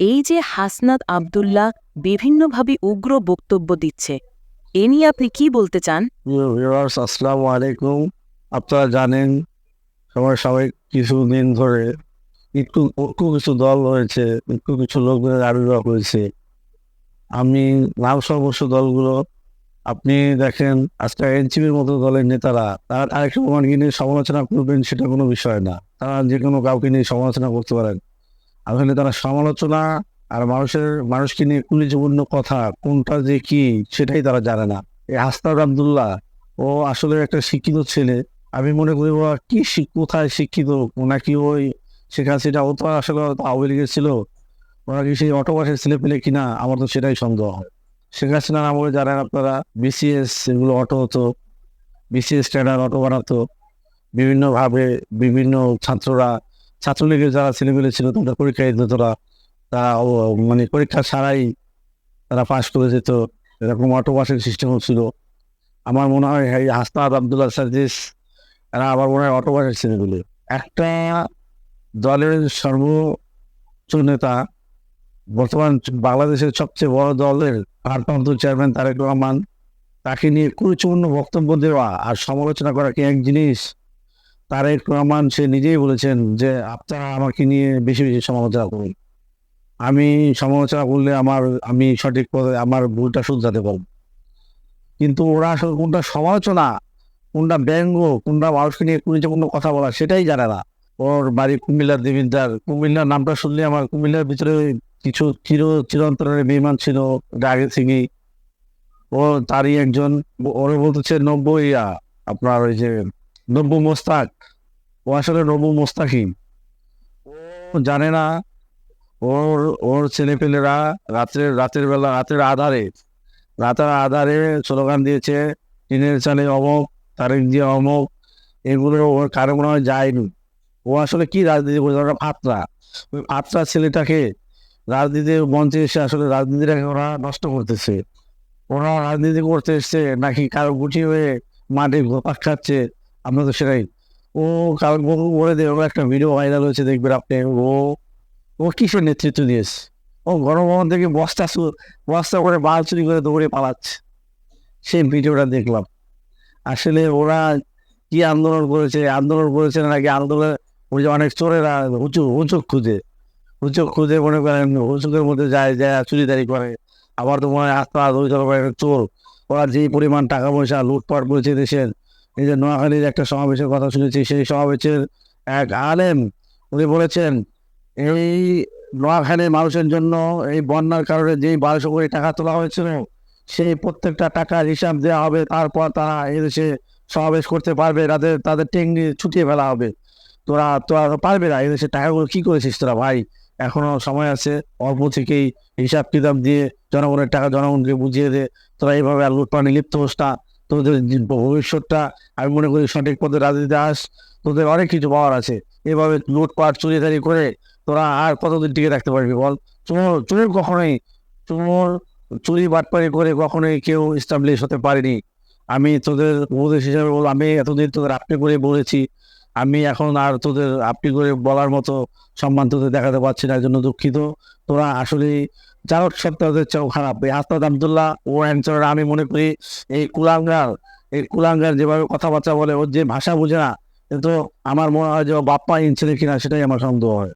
এই যে হাসনাত আবদুল্লাহ বিভিন্নভাবে উগ্র বক্তব্য দিচ্ছে, এ নিয়ে আপনি কি বলতে চান? আসসালামু আলাইকুম। আপনারা জানেন, সবাই সবাই কিছুদিন ধরে একটু একটু কিছু দল রয়েছে, একটু কিছু লোকদের আবির্ভাব হয়েছে আমি নাম সর্বস্ব দলগুলো, আপনি দেখেন, আজকে এনসিপির মতো দলের নেতারা, তারা আরেকটা প্রমাণকে নিয়ে সমালোচনা করবেন সেটা কোনো বিষয় না। তারা যে কোনো কাউকে নিয়ে সমালোচনা করতে পারেন। আসলে তারা সমালোচনা আর মানুষের, মানুষকে নিয়ে কুলিজপূর্ণ কথা কোনটা যে কি সেটাই তারা জানে না। এই হাসনাত আবদুল্লাহ, ও আসলে একটা শিক্ষিত ছেলে। আমি মনে করি ও কি কোথায় শিক্ষিত? নাকি ওই শেখ হাসিনা, ও তো আসলে আওয়ামী লীগের ছিল। ওরা কি সেই অটোবাসের ছেলে পেলে কিনা? আমার তো সেটাই সন্দেহ। হয় শেখ হাসিনার আমলে জানেন আপনারা বিসিএস এগুলো অটো হতো বিসিএস ট্রেনার অটো বানাতো। বিভিন্নভাবে বিভিন্ন ছাত্ররা ছাত্রলীগের যারা ছেলেমেলে ছিল, তাদের পরীক্ষা দিত তারা তারা মানে পরীক্ষা ছাড়াই তারা পাশ করে যেত। এরকম অটোবাসের সিস্টেম ছিল। আমার মনে হয়, এই হাসনাত আবদুল্লাহ সাজিস এরা আমার মনে হয় অটোবাসের ছেলেগুলো একটা দলের সর্বোচ্চ নেতা, বর্তমান বাংলাদেশের সবচেয়ে বড় দলের ভারপ্রাপ্ত চেয়ারম্যান তারেক রহমান, তাকে নিয়ে কুরুচিপূর্ণ বক্তব্য দেওয়া আর সমালোচনা করা কি এক জিনিস? তারেক রহমান, সে নিজেই বলেছেন যে, আপনারা আমাকে নিয়ে বেশি বেশি সমালোচনা করুন। আমি সমালোচনা করলে আমার, আমি সঠিক পথে, আমার ভুলটা শুধরাতে পারব। কিন্তু ওরা আসলে কোনটা সমালোচনা, কোনটা ব্যঙ্গ, কোনটা মানুষকে নিয়ে কুরুচিপূর্ণ কথা বলা, সেটাই জানে না। ওর বাড়ি কুমিল্লার দেবিদ্দার কুমিল্লার নামটা শুনলে আমার কুমিল্লার ভিতরে কিছু চির চিরন্তরের বিমান ছিল আগে থেকেই ও তারই একজন ওরা বলতেছে, নব্বই আপনার ওই যে নব্য মোস্তাক ও আসলে নব্য মোস্তাকিম ও জানে না, ওর ওর ছেলেপেলেরা রাত্রের, রাতের বেলা, রাতের আধারে রাতের আধারে স্লোগান দিয়েছে টিনের চালে অমক তারেক দিয়ে অমক, এগুলো ওর কারও মনে হয় যায়নি। ও আসলে কি রাজনীতি করছে? ওরা ফাতরা। ওই ফাতরা ছেলেটাকে রাজনীতির মঞ্চে এসে আসলে রাজনীতিটাকে ওরা নষ্ট করতেছে। ওরা রাজনীতি করতে এসছে, নাকি কারও গুটি হয়ে ঘোপাক খাচ্ছে আমরা তো সেটাই। ও কারও বলে দেবে একটা ভিডিও ভাইরাল হয়েছে, দেখবেন আপনি। ও ও কিসের নেতৃত্ব দিয়েছে? ও গণভবন থেকে বস্তা বস্তা করে বাল চুরি করে দৌড়ে পালাচ্ছে। সেই ভিডিওটা দেখলাম। আসলে ওরা কি আন্দোলন করেছে? আন্দোলন করেছে নাকি আন্দোলন ওই যে অনেক চোরেরা উঁচু উঁচু খুঁজে। উঁচু খুঁজে মনে করেন, উঁচুকের মধ্যে যায় যায়, চুরিদারি করে। আবার তো মনে হয় আস্তে চোর। ওরা যে পরিমাণ টাকা পয়সা লুটপাট করেছে দেশের এই যে নোয়াখালীর একটা সমাবেশের কথা শুনেছি, সেই সমাবেশের এক আলেম উনি বলেছেন, এই নোয়াখালীর মানুষের জন্য এই বন্যার কারণে যেই বারোশো কোটি টাকা তোলা হয়েছিল, সেই প্রত্যেকটা টাকার হিসাব দেওয়া হবে, তারপর তারা এদেশে সমাবেশ করতে পারবে, তাদের তাদের টেঙ্গি ছুটিয়ে ফেলা হবে। তোরা তোরা পারবে না এদেশে টাকাগুলো কী করেছিস তোরা ভাই? এখনও সময় আছে, অল্প থেকেই হিসাব কিতাব দিয়ে জনগণের টাকা, জনগণকে বুঝিয়ে দে, তোরা এইভাবে আর লুটপাটে লিপ্ত হোস না। তোদের ভবিষ্যৎটা, আমি মনে করি সঠিক পথে রাজনীতি আস, তোদের অনেক কিছু পাওয়ার আছে। এভাবে লুটপাট চুরিদারি করে তোরা আর কতদিন টিকে রাখতে পারবি বল? চোর চোরের কখনোই চোর চুরি বাটপারি করে কখনোই কেউ এস্টাবলিশ হতে পারেনি। আমি তোদের উপদেশ হিসাবে বল, আমি এতদিন তোদের আপনি করে বলেছি। আমি এখন আর তোদের আপনি করে বলার মতো সম্মান তোদের দেখাতে পারছি না এর জন্য দুঃখিত। তোরা আসলে যারক সত্তাদের চেয়েও খারাপ। এই আস্তাদ আবদুল্লাহ ও অ্যান্সার, আমি মনে করি এই কুলাঙ্গার এই কুলাঙ্গার যেভাবে কথাবার্তা বলে, ওর যে ভাষা বুঝে না কিন্তু আমার মনে হয় যে বাপ্পা ইনছিল কিনা, সেটাই আমার সন্দেহ হয়।